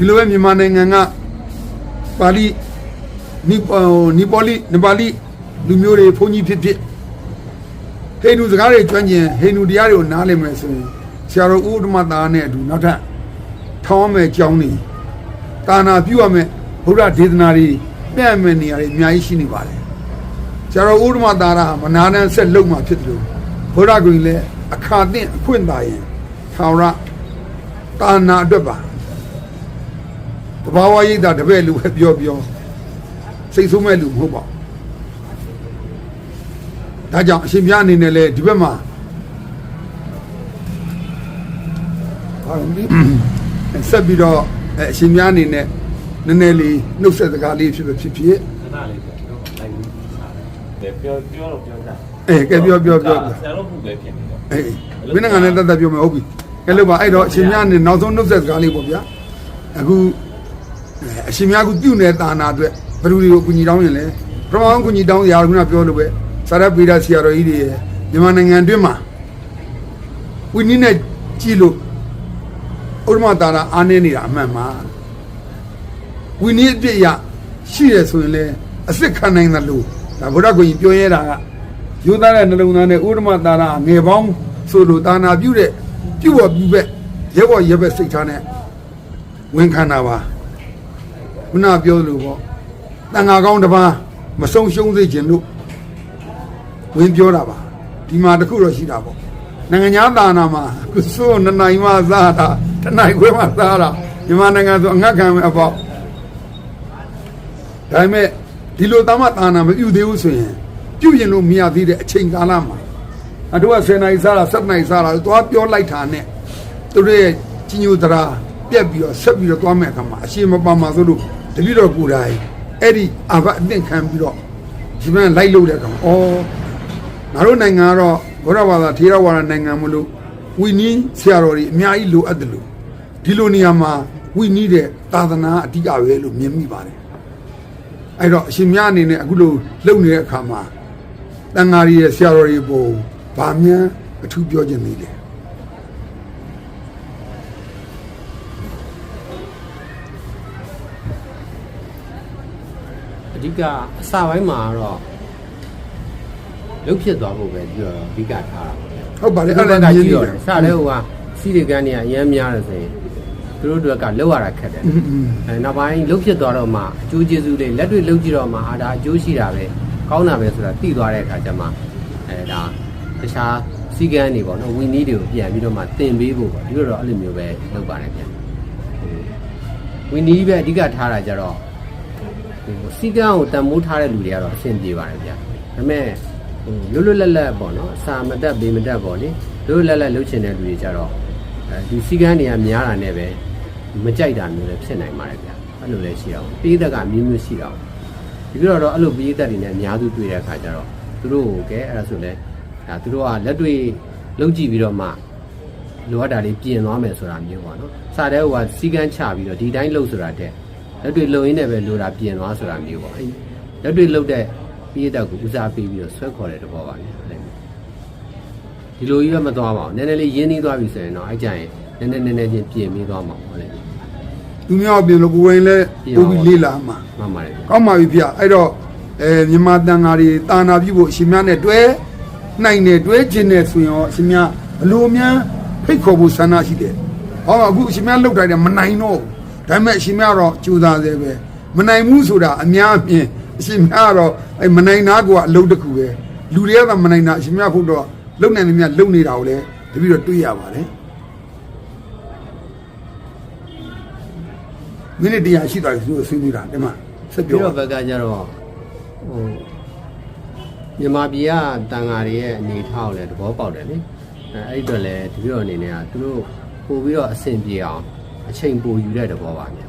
ဒီလိုပဲမြန်မာနိုင်ငံကပါဠိနီပေါ်နီပေါ်လီနပါဠိလူမျိုးတွေဘုန်းကြီးဖြစ်ဖြစ်ဟိန္ဒူစကားတွေကျွမ်းကျင်ဟိန္ဒူတရားတွေကိုနားလည်မယ်ဆိုရင်ဆရာတော်ဥဒ္ဓမသားနဲ့အတူနောက်ထပ်ထောင်းရမယ်ကြောင်းနေတာနာပြုရမယ်ဘုရားဒေသနာတွေပြည့်မယ်နေရာတွေအများကြီးရှိနေပါတယ်ဆရာတော်ဥဒ္ဓမသားကမနာတန်းဆက်လုံမှဖြစ်တယ်လို့ဘုရားကိုယ်လည်းအခါသင့်အခွင့်သာရင်ထာဝရတာနာအတွက်ပါ တဘာဝရိတ်တာတပည့်လူပဲပြောပြောစိတ်ဆိုးမဲ့လူမဟုတ်ပါဘူးဒါကြောင့်အရှင်ဘုရားအနေနဲ့လည်းဒီဘက်မှာဟာဒီဆက်ပြီးတော့အဲအရှင်ဘုရားအနေနဲ့နည်းနည်းလေးနှုတ်ဆက်စကားလေးဖြစ်ဖြစ်ဖြစ်ဖြစ်ခဏလေးပဲတော့လိုက်ပြီးစားတယ်ပြောပြောတော့ပြောတာအဲကဲပြောပြောပြောဆရာတို့ခုပဲဖြစ်နေတော့အေးမင်းငါနဲ့တက်တက်ပြောမယ်ဟုတ်ပြီကဲလို့ပါအဲ့တော့အရှင်မြတ်နဲ့နောက်ဆုံးနှုတ်ဆက်စကားလေးပေါ့ဗျာအခု အဲအရှင်မြတ်ကပြုနေတာနာအတွက်ဘယ်သူတွေကိုအကူညီတောင်းရင်လဲပထမအကူညီတောင်းရာကပြောလို့ပဲစာရပေဒဆရာတော်ကြီးတွေရဲ့မြန်မာနိုင်ငံအတွင်းမှာဝိနည်းနဲ့ကြည့်လို့ဥဒ္ဓမတာနာအားနေနေတာအမှန်ပါဝိနည်းအပြည့်ရရှိရဆိုရင်လေအစ်စ်ခံနိုင်တယ်လို့ဒါဗုဒ္ဓကိုကြီးပြောရဲတာကယူသားတဲ့နှလုံးသားနဲ့ဥဒ္ဓမတာနာငယ်ပေါင်းဆိုလို့တာနာပြုတဲ့ပြုတ်ပြုပဲရဲဘော်ရဲဘက်စိတ်ထားနဲ့ဝန်ခံတာပါ ခုနပြောလို့ပေါ့တန်ဃာကောင်းတစ်ပါးမဆုံးရှုံးစေခြင်းလို့ဝင်ပြောတာပါဒီမှာတခုတော့ရှိတာပေါ့နိုင်ငံသားတာနာမှာကုစိုးနှစ်နိုင်မှစားတာတစ်နိုင်ခွဲမှစားတာမြန်မာနိုင်ငံဆိုအငတ်ခံမဲ့အပေါ့ဒါပေမဲ့ဒီလိုတမတာနာမပြုသေးဘူးဆိုရင်ပြုရင်လို့မရသေးတဲ့အချိန်ကာလမှာအတို့က10နိုင်စားတာ7နိုင်စားတာသွားပြောလိုက်တာနဲ့သူတို့ရဲ့ကြီးညိုသရာပြက်ပြီးတော့ဆက်ပြီးတော့သွားမဲ့အခါမှာအရှင်မပါမှာဆိုလို့ တပည့်တော်ကိုယ်တိုင်အဲ့ဒီအဘအသင့်ခံပြီးတော့ဒီမှန်လိုက်လို့တဲ့ကောင်ဩငါတို့နိုင်ငံကတော့ဘုရားဘာသာထေရဝါဒနိုင်ငံမလို့ဝီနီးဆရာတော်တွေအများကြီးလိုအပ်တယ်လို့ဒီလိုနေရာမှာဝီနီးတဲ့သာသနာအဓိကပဲလို့မြင်မိပါတယ်အဲ့တော့အရှင်မြတ်အနေနဲ့အခုလိုလုပ်နေတဲ့အခါမှာတန်ဃာကြီးရဲ့ဆရာတော်ကြီးပုံဗာမြန်အထူးပြောခြင်းသေးတယ် အဓိကအစပိုင်းမှာတော့လုတ်ဖြစ်သွားဖို့ပဲပြီးတော့အဓိကထားတာပေါ့ဗျာဟုတ်ပါလေဒီအဲ့ဘဒါက်ကလည်းကြကြည့်ည့်တော့တော့စတဲ့ဟိုကစီးတွေကန်နေကအရမ်းများတယ်ဆိုရင်သူတို့တို့ကလောက်ရတာခက်တယ်အဲနောက်ပိုင်းလုတ်ဖြစ်သွားတော့မှအကျိုးကျေးဇူးလေးလက်တွေ့လုတ်ကြည့်တော့မှအာဒါအကျိုးရှိတာပဲကောင်းတာပဲဆိုတာသိသွားတဲ့အခါကျမှအဲဒါတခြားစီကန်းတွေပေါ့နော်ဝီနီးတွေကိုပြန်ပြီးတော့မှတင်ပေးဖို့ပေါ့ဒီလိုတော့အဲ့လိုမျိုးပဲလုပ်ပါတယ်ဗျာဝီနီးပဲအဓိကထားတာကြတော့ ဟိုစီကန်းကိုတန်မိုးထားတဲ့လူတွေကတော့အဆင်ပြေပါတယ်ဗျာဒါပေမဲ့ဟိုလွတ်လွတ်လပ်လပ်ပေါ့နော်အစာမတက်ဘေးမတက်ပေါ့လေလွတ်လွတ်လပ်လပ်လုပ်ချင်တဲ့လူတွေကြတော့အဲဒီစီကန်းတွေကများတာနဲ့ပဲမကြိုက်တာမျိုးလည်းဖြစ်နိုင်ပါတယ်ဗျာအဲ့လိုလည်းရှိအောင်ပေးသက်ကမျိုးမျိုးရှိအောင်ဒီလိုတော့အဲ့လိုပေးသက်တွေနဲ့အများစုတွေ့တဲ့အခါကျတော့သူတို့ကိုကဲအဲ့ဒါဆိုလဲဒါသူတို့ကလက်တွေ့လုပ်ကြည့်ပြီးတော့မှလိုအပ်တာတွေပြင်သွားမယ်ဆိုတာမျိုးပေါ့နော်စာတဲ့ဟိုကစီကန်းချပြီးတော့ဒီတိုင်းလုပ်ဆိုတာတဲ့ လက်တွေ့လုံရင်းနဲ့ပဲလိုတာပြင်သွားဆိုတာမျိုးပေါ့အဲလက်တွေ့လုံတဲ့ပြည်သက်ကိုဦးစားပေးပြီးတော့ဆွဲခေါ်တဲ့သဘောပါလေအဲ့လိုဒီလိုကြီးပဲမသွားပါဘူးနည်းနည်းလေးရင်းနှီးသွားပြီဆိုရင်တော့အဲ့ကြရင်နည်းနည်းနည်းနည်းချင်းပြင်ပြီးသွားမှာပေါ့လေသူများပြင်လို့ကိုယ်ဝင်လဲပို့ပြီးလေးလာမှာမှန်ပါတယ်ဗျကောင်းပါပြီဖေအဲ့တော့အဲမြန်မာတန်ဃာတွေတာနာပြုဖို့အရှင်မြတ်နဲ့တွဲနိုင်တယ်တွဲခြင်းနဲ့ဆိုရင်ရောအရှင်မြတ်ဘလို့များဖိတ်ခေါ်ဖို့ဆန္ဒရှိတယ်ဟောအခုအရှင်မြတ်လောက်တိုင်းတယ်မနိုင်တော့ဘူး ဒါပေမဲ့အရှင်မြတ်တော့ကြိုးစားသေးပဲမနိုင်ဘူးဆိုတာအများအပြင်းအရှင်မြတ်ကတော့အဲမနိုင်တာကအလုံးတစ်ခုပဲလူတွေကသာမနိုင်တာအရှင်မြတ်ဖို့တော့လုံနိုင်တယ်မြတ်လုံနေတာကိုလည်းတပည့်တော့တွေးရပါတယ်မိနစ်တရားရှိတာဆိုဆွေးနွေးတာဒီမှာဆက်ပြီးပြောတော့ဘက်ကကျတော့ဟိုမြန်မာပြည်ကတန်ဃာတွေရဲ့အနေထားကိုလည်းသဘောပေါက်တယ်လေအဲအဲ့ဒီတော့လည်းတပြည့်တော်အနေနဲ့ကသူတို့ပို့ပြီးတော့အဆင်ပြေအောင် အချိန်ပိုယူတဲ့သဘောပါဗျ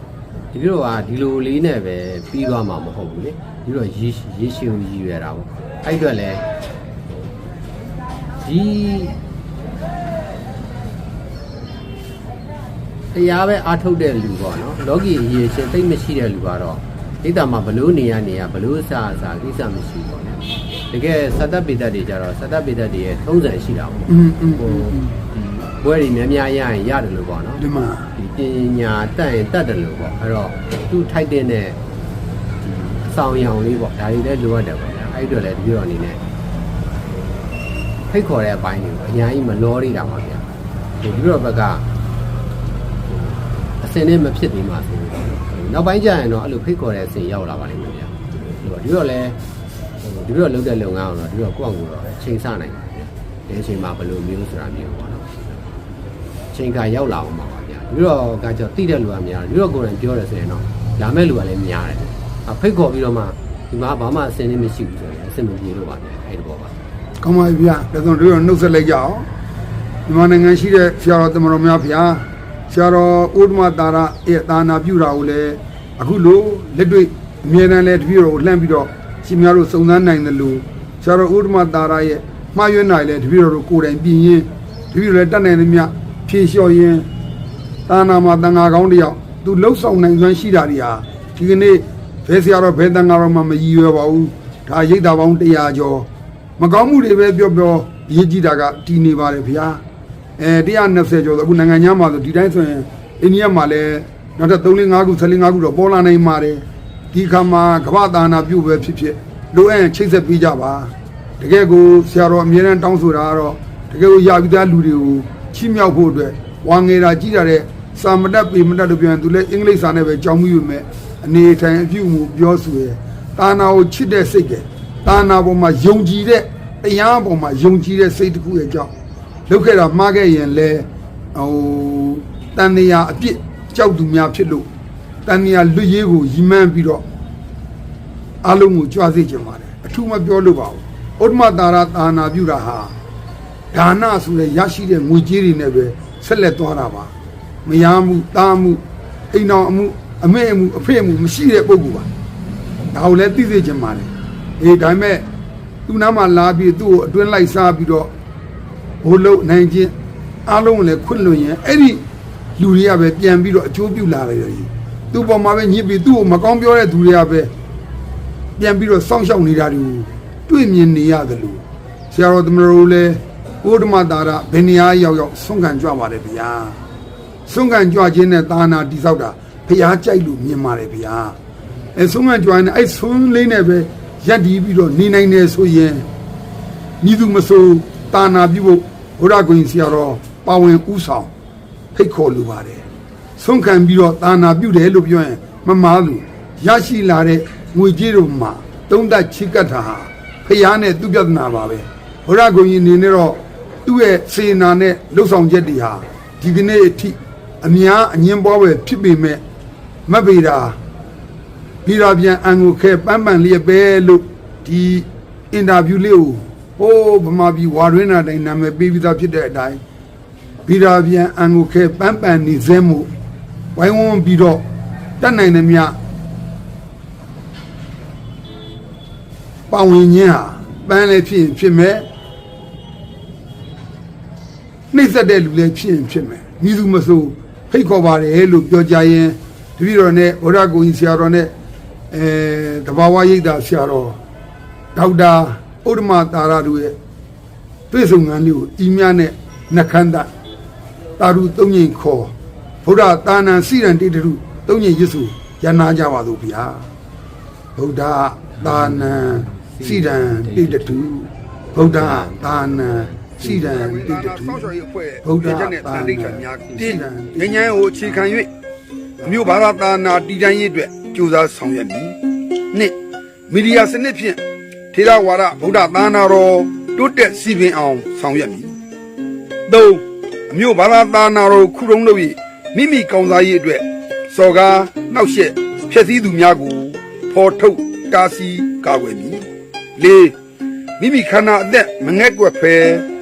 ဒီလိုကဒီလိုလေးနဲ့ပဲပြီးသွားမှာမဟုတ်ဘူးလေပြီးတော့ရေရေရှင်ရည်ရတာပေါ့အဲ့အတွက်လည်းဒီတရားပဲအားထုတ်တဲ့လူပေါ့နော်လောကီအရေးရှင်သိမရှိတဲ့လူကတော့ဒိဋ္ဌာမှာဘလို့နေရနေရဘလို့စာစာကိစ္စမရှိပေါ့နော်တကယ်သတ္တပိတ္တတွေကြတော့သတ္တပိတ္တတွေရဲ့ထုံးစံရှိတာပေါ့ဟိုဘွဲတွေများများရရင်ရတယ်လို့ပေါ့နော်ဒီမှာ ညာတက်ရင်တက်တယ်လို့ပေါ့အဲ့တော့သူ့ထိုက်တဲ့အဆောင်ရောင်လေးပေါ့ဒါတွေလည်းလိုအပ်တယ်ပေါ့ဗျာအဲ့ဒီတော့လည်းတပြည့်တော်အနေနဲ့ဖိတ်ခေါ်တဲ့အပိုင်းတွေပေါ့အများကြီးမလောရတာပါဗျာဒီတပြည့်တော်ဘက်ကအစင်နဲ့မဖြစ်သေးမှဆိုပြီးတော့နောက်ပိုင်းကျရင်တော့အဲ့လိုဖိတ်ခေါ်တဲ့အစင်ရောက်လာပါလိမ့်မယ်ဗျာဒီတော့လည်းဒီတော့လုပ်တဲ့လုပ်ငန်းအောင်တော့ဒီတော့ကိုယ့်အကူတော့ချိန်ဆနိုင်တယ်ဗျာဒီအချိန်မှာဘယ်လိုမျိုးဆိုတာမျိုးပေါ့နော်ချိန်ခါရောက်လာအောင်ပါ ပါဗျာပြီးတော့ကကြောတိတဲ့လူကများတယ်ပြီးတော့ကိုယ်တိုင်ပြောတယ်ဆိုရင်တော့လာမဲ့လူကလည်းများတယ်အဖိတ်ခေါ်ပြီးတော့မှဒီမှာဘာမှအစင်းလေးမရှိဘူးဆိုရင်အစင်မပြေလို့ပါဗျာအဲ့ဒီဘောပါကောင်းပါပြီဗျာဒါဆိုတို့နှုတ်ဆက်လိုက်ကြအောင်မြန်မာနိုင်ငံရှိတဲ့ဆရာတော်တမတော်များဗျာဆရာတော်ဥဒ္ဓမတာရရဲ့သာနာပြုတာကိုလည်းအခုလိုလက်တွေ့အမြဲတမ်းလဲတပည့်တော်ကိုလှမ်းပြီးတော့ရှင်များတို့စုံစမ်းနိုင်တယ်လို့ဆရာတော်ဥဒ္ဓမတာရရဲ့မှားယွင်းနိုင်လဲတပည့်တော်တို့ကိုယ်တိုင်ပြင်ရင်တပည့်တော်လည်းတတ်နိုင်သမျှဖြေလျှော့ရင် သာနာမှာတန်ဃာကောင်းတစ်ယောက်သူလှုပ်ဆောင်နိုင်စွမ်းရှိတာတွေဟာဒီကနေ့ဘယ်ဆရာတော်ဘယ်တန်ဃာတော်မှမရည်ရွယ်ပါဘူးဒါရိတ်တာပေါင်း100ကျော်မကောင်းမှုတွေပဲပြောပြောရေးကြည့်တာကတည်နေပါတယ်ဗျာအဲ120ကျော်ဆိုအခုနိုင်ငံသားမှာဆိုဒီတိုင်းဆိုရင်အိန္ဒိယမှာလည်းနောက်ထပ်3 5ခု14 5ခုတော့ပေါ်လာနိုင်ပါတယ်ဒီခါမှာကမ္ဘာသာနာပြုပဲဖြစ်ဖြစ်လိုအပ်ရင်ချိတ်ဆက်ပေးကြပါတကယ်ကိုဆရာတော်အမြဲတမ်းတောင်းဆိုတာကတော့တကယ်ကိုရပြီးသားလူတွေကိုချီးမြှောက်ဖို့အတွက် ဝါငေတာကြီးတာတဲ့စာမတတ်ပေမတတ်လို့ပြန်သူလည်းအင်္ဂလိပ်စာနဲ့ပဲကြောင်းပြီးပြီမဲ့အနေထိုင်အပြုမှုပြောဆိုရယ်တာနာကိုချစ်တဲ့စိတ်ကတာနာပေါ်မှာယုံကြည်တဲ့တရားပေါ်မှာယုံကြည်တဲ့စိတ်တစ်ခုရဲ့ကြောင့်လောက်ခဲ့တာမှားခဲ့ရင်လဲဟိုတန်နေရအပြစ်ကြောက်သူများဖြစ်လို့တန်နေရလွတ်ရေးကိုရီမန်းပြီးတော့အလုံးကိုကြွားစေခြင်းပါတယ်အထူးမပြောလို့ပါဘူးဩဒ္ဓမတာရတာနာပြုတာဟာဒါနဆိုတဲ့ရရှိတဲ့ငွေကြေးတွေနဲ့ပဲ ဆက်လက်သွားတာပါမယားမှုတားမှုအိမ်တော်အမှုအမေအမှုအဖေအမှုမရှိတဲ့ပုဂ္ဂိုလ်ပါဒါကိုလည်းသိသိချင်ပါတယ်အေးဒါပေမဲ့သူ့နားမှာလာပြီးသူ့ကိုအတွင်းလိုက်စားပြီးတော့ဘိုးလုံးနိုင်ချင်းအားလုံးကိုလည်းခွင့်လွှတ်ရင်အဲ့ဒီလူတွေကပဲပြန်ပြီးတော့အကျိုးပြုလာတယ်ကြီးသူ့ပေါ်မှာပဲညစ်ပြီးသူ့ကိုမကောင်းပြောတဲ့သူတွေကပဲပြန်ပြီးတော့စောင့်ရှောက်နေတာတွေကိုတွေ့မြင်နေရတယ်လို့ဆရာတော်သမဏေတို့လည်း ဘုဒ္ဓမတာရဘယ်နေရာရောက်ရောက်ဆုံးခံကြွပါတယ်ဗျာဆုံးခံကြွခြင်းနဲ့သာနာတိဆောက်တာဖျားကြိုက်လို့မြင်ပါတယ်ဗျာအဲဆုံးမကြွိုင်းနဲ့အဲဆုံးလေးနဲ့ပဲရက်ဒီပြီးတော့နေနိုင်တယ်ဆိုရင်ညီသူမဆိုတာနာပြုဖို့ဘုရားကိုရင်ဆရာတော်ပါဝင်ဥဆောင်ဖိတ်ခေါ်လိုပါတယ်ဆုံးခံပြီးတော့တာနာပြုတယ်လို့ပြောရင်မမားလို့ရရှိလာတဲ့ငွေကြေးတို့မှာတုံးတက်ချိကတ်တာဟာဖျားနဲ့သူပြဿနာပါပဲဘုရားကိုရင်နေနေတော့ သူ့ရဲ့စေနာနဲ့လှုပ်ဆောင်ချက်တွေဟာဒီကနေ့အထိအများအငင်းပွားပဲဖြစ်ပေမဲ့မတ်ပေတာပြီးတော့ပြန်အန်ကိုခဲပန်းပန်လျက်ပဲလို့ဒီအင်တာဗျူးလေးကိုဟိုးဗမာပြည်ဝါရင်းနာတိုင်းနာမည်ပေးပြီးသားဖြစ်တဲ့အတိုင်းပြီးတော့ပြန်အန်ကိုခဲပန်းပန်နေစဲမှုဝိုင်းဝန်းပြီးတော့တတ်နိုင်သမျှပဝင်ခြင်းဟာပန်းလည်းဖြစ်ရင်ဖြစ်မယ် နှိမ့်ဆက်တဲ့လူလည်းဖြစ်ရင်ဖြစ်မယ်ညီသူမဆိုဖိတ်ခေါ်ပါတယ်လို့ပြောကြရင်တပည့်တော်နဲ့ဘုရားကိုကြီးဆရာတော်နဲ့အဲတဘာဝရိပ်သာဆရာတော်ဒေါက်တာဥဒ္ဓမတာရတို့ရဲ့တွေ့ဆုံငန်းလေးကိုအီးမြနဲ့နှခမ်းတတာရုသုံးငိန်ခေါ်ဘုရားတာနံစိရန်တိတရုသုံးငိန်ရစ်စုရနာကြပါလို့ဗျာဗုဒ္ဓတာနံစိရန်တိတတုဗုဒ္ဓတာနံ စိရန်တိတတုဆောက်ရှော်ရေးအဖွဲ့ဗုဒ္ဓရဲ့ချက်နဲ့သာတနာန်တိတ်ခံများတိတင်းတံငញ្ញမ်းကိုအခြေခံ၍အမျိုးဘာသာသာနာတည်တံ့ရေးအတွက်ကြိုးစားဆောင်ရွက်မည်နှစ်မီဒီယာစနစ်ဖြင့်ထေရဝါဒဗုဒ္ဓသာနာတော်တိုးတက်စီပင်အောင်ဆောင်ရွက်မည်သုံးအမျိုးဘာသာသာနာတော်ခုတုံးလုပ်၍မိမိကောင်းစားရေးအတွက်စော်ကားနှောက်ယှက်ဖျက်ဆီးသူများကိုဖော်ထုတ်တားဆီးကာကွယ်မည်လေးမိမိခန္ဓာအသက်မငဲ့ကွက်ဖဲ